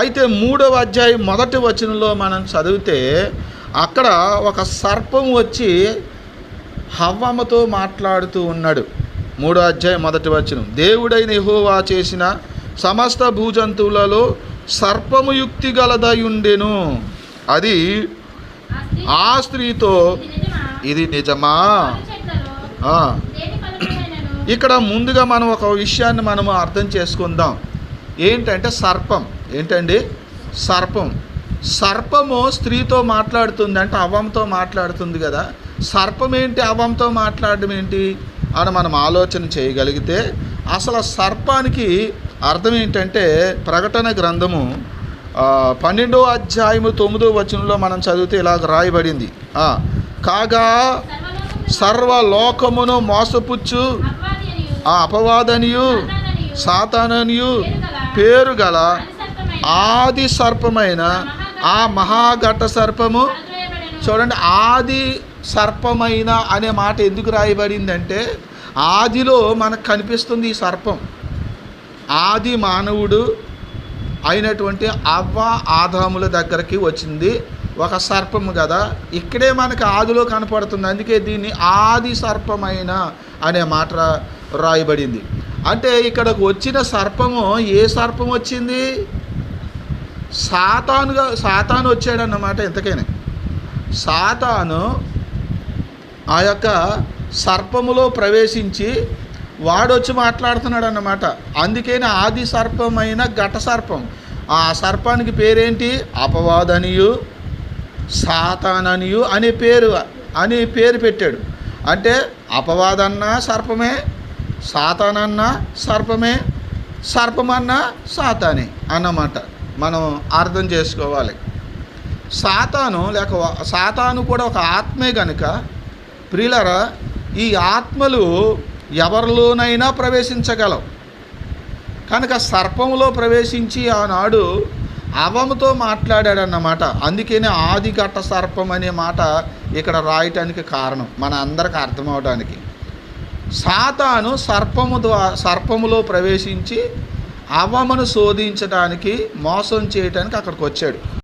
అయితే మూడవ అధ్యాయం మొదటి వచనంలో మనం చదివితే అక్కడ ఒక సర్పం వచ్చి హవ్వమ్మతో మాట్లాడుతూ ఉన్నాడు. మూడో అధ్యాయం మొదటి వచనం. దేవుడైన యెహోవా చేసిన సమస్త భూజంతువులలో సర్పము యుక్తి గలదయుండెను అది ఆ స్త్రీతో ఇది నిజమా? ఇక్కడ ముందుగా మనం ఒక విషయాన్ని మనము అర్థం చేసుకుందాం. ఏంటంటే సర్పం. ఏంటండి? సర్పం. సర్పము స్త్రీతో మాట్లాడుతుంది అంటే అవ్వంతో మాట్లాడుతుంది కదా. సర్పం ఏంటి అవ్వంతో మాట్లాడడం ఏంటి? అని మనం ఆలోచన చేయగలిగితే అసలు సర్పానికి అర్థం ఏంటంటే ప్రకటన గ్రంథము పన్నెండో అధ్యాయము తొమ్మిదో వచనంలో మనం చదివితే ఇలాగ రాయబడింది. కాగా సర్వలోకమును మోసపుచ్చు ఆ అపవాదనియు సాతాననియు, పేరు గల ఆది సర్పమైన ఆ మహాఘట సర్పము చూడండి ఆది సర్పమైన అనే మాట ఎందుకు రాయబడిందంటే ఆదిలో మనకు కనిపిస్తుంది ఈ సర్పం. ఆది మానవుడు అయినటువంటి అవ్వ ఆదాముల దగ్గరికి వచ్చింది ఒక సర్పము కదా. ఇక్కడే మనకి ఆదిలో కనపడుతుంది అందుకే దీన్ని ఆది సర్పమైన అనే మాట రాయబడింది. అంటే ఇక్కడకు వచ్చిన సర్పము ఏ సర్పం వచ్చింది? సాతానుగా సాతాను వచ్చాడన్నమాట ఎంతకైనా. సాతాను ఆ యొక్క సర్పములో ప్రవేశించి వాడొచ్చి మాట్లాడుతున్నాడు అన్నమాట అందుకైనా ఆది సర్పమైన ఘట సర్పం. ఆ సర్పానికి పేరేంటి? అపవాదనియు సాతాననియు అనే పేరు అని పేరు పెట్టాడు. అంటే అపవాదన్నా సర్పమే సాతానన్నా సర్పమే సర్పమన్నా సాతానే అన్నమాట. మనం అర్థం చేసుకోవాలి. సాతాను లేక సాతాను కూడా ఒక ఆత్మే కనుక ప్రియులరా ఈ ఆత్మలు ఎవరిలోనైనా ప్రవేశించగలవు. కనుక సర్పములో ప్రవేశించి ఆనాడు అవముతో మాట్లాడాడన్నమాట. అందుకనే ఆది ఘట్ట సర్పం అనే మాట ఇక్కడ రాయటానికి కారణం మన అందరికి అర్థమవడానికి. సాతాను సర్పము ద్వారా సర్పములో ప్రవేశించి అవమను శోధించడానికి మోసం చేయటానికి అక్కడికి వచ్చాడు